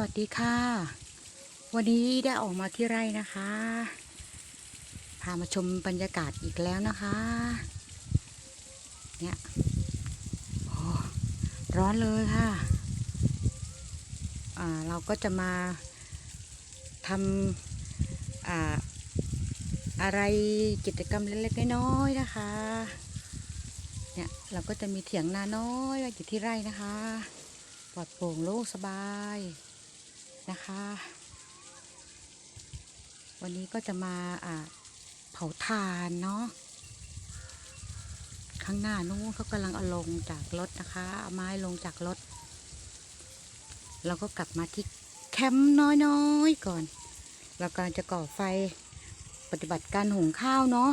วัสดีค่ะ วันนี้ได้ออกมาที่ไร่นะคะ พามาชมบรรยากาศอีกแล้วนะคะ เนี่ยโอ้ร้อนเลยค่ะอ่าเราก็จะมาทำอ่าอะไรกิจกรรมเล็กๆน้อยๆนะคะ เนี่ยเราก็จะมีเถียงนาน้อยอยู่ที่ไร่นะคะ ปลอดโปร่งโล่งสบาย นะคะ วันนี้ก็จะมาเผาถ่านเนาะข้างหน้านู้นเขากำลังเอาลงจากรถนะคะ เอาไม้ลงจากรถ เราก็กลับมาที่แคมป์น้อยๆก่อน เรากำลังจะก่อไฟปฏิบัติการหุงข้าวเนาะ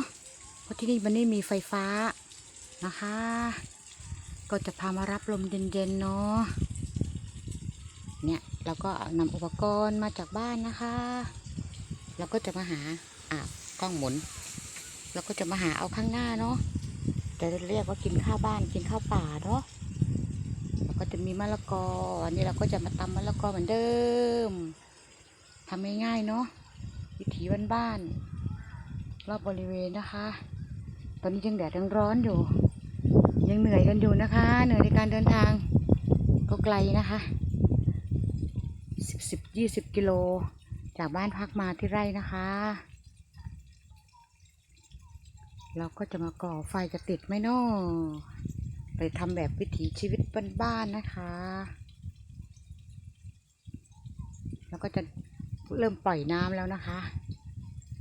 เพราะที่นี่มันไม่มีไฟฟ้านะคะ ก็จะพามารับลมเย็นๆเนาะ เนี่ยเราก็นำอุปกรณ์มาจากบ้านนะคะ เราก็จะมาหาอ่ากล้องหมุนเราก็จะมาหาเอาข้างหน้าเนาะจะเรียกว่ากินข้าวบ้านกินข้าวป่าเนาะแล้วก็จะมีมะละกออันนี้เราก็จะมาตำมะละกอเหมือนเดิมทำง่ายๆเนาะวิถีบ้านๆรอบบริเวณนะคะ ตอนนี้ยังแดดยังร้อนอยู่ ยังเหนื่อยกันอยู่นะคะ เหนื่อยในการเดินทางก็ไกลนะคะ ยี่สิบกิโล จากบ้านพักมาที่ไร่นะคะ เราก็จะมาก่อไฟจะติดไหมนาะไปทำแบบวิถีชีวิตบ้านๆนะคะ แล้วก็จะเริ่มปล่อยน้ำแล้วนะคะ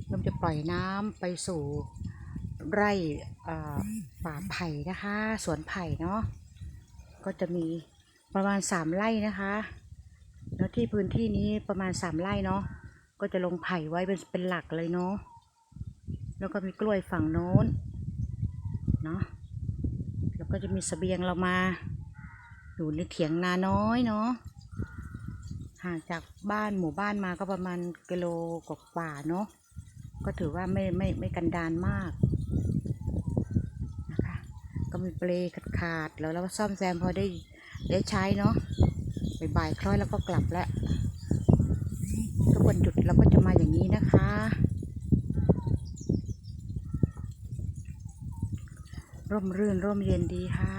เริ่มจะปล่อยน้ำไปสู่ไร่ป่าไผ่นะคะ สวนไผ่เนาะก็จะมีประมาณสามไร่นะคะ แล้วที่พื้นที่นี้ประมาณสามไร่เนาะก็จะลงไผ่ไว้เป็นเป็นหลักเลยเนาะแล้วก็มีกล้วยฝั่งโน้นเนาะแล้วก็จะมีสเสบียงเรามาอยู่ในเถียงนาน้อยเนาะห่างจากบ้านหมู่บ้านมาก็ประมาณกิโลกว่าเนาะก็ถือว่าไม่ไม่ไม่กันดานมากนะคะก็มีเปลขาดแล้วเราก็ซ่อมแซมพอได้ได้ใช้เนาะ บ่ายๆคล้อยแล้วก็กลับแล้วทุกวันหยุดเราก็จะมาอย่างนี้นะคะ ร่มรื่นร่มเย็นดีค่ะ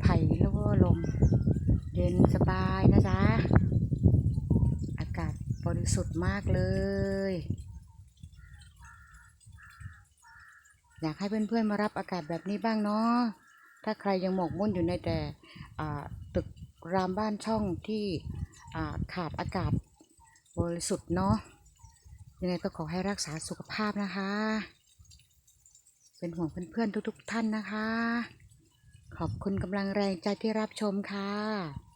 ไผ่แล้วก็ลม เย็นสบายนะจ๊ะ อากาศบริสุทธิ์มากเลยอยากให้เพื่อนๆมารับอากาศแบบนี้บ้างเนาะ ถ้าใครยังหมกมุ่นอยู่ในแต่ตึกรามบ้านช่องที่าขาดอากาศบริสุทธิ์เนาะยังไงก็ขอให้รักษาสุขภาพนะคะ เป็นห่วงเพื่อนๆทุกๆท่านนะคะ ขอบคุณกำลังแรงใจที่รับชมค่ะ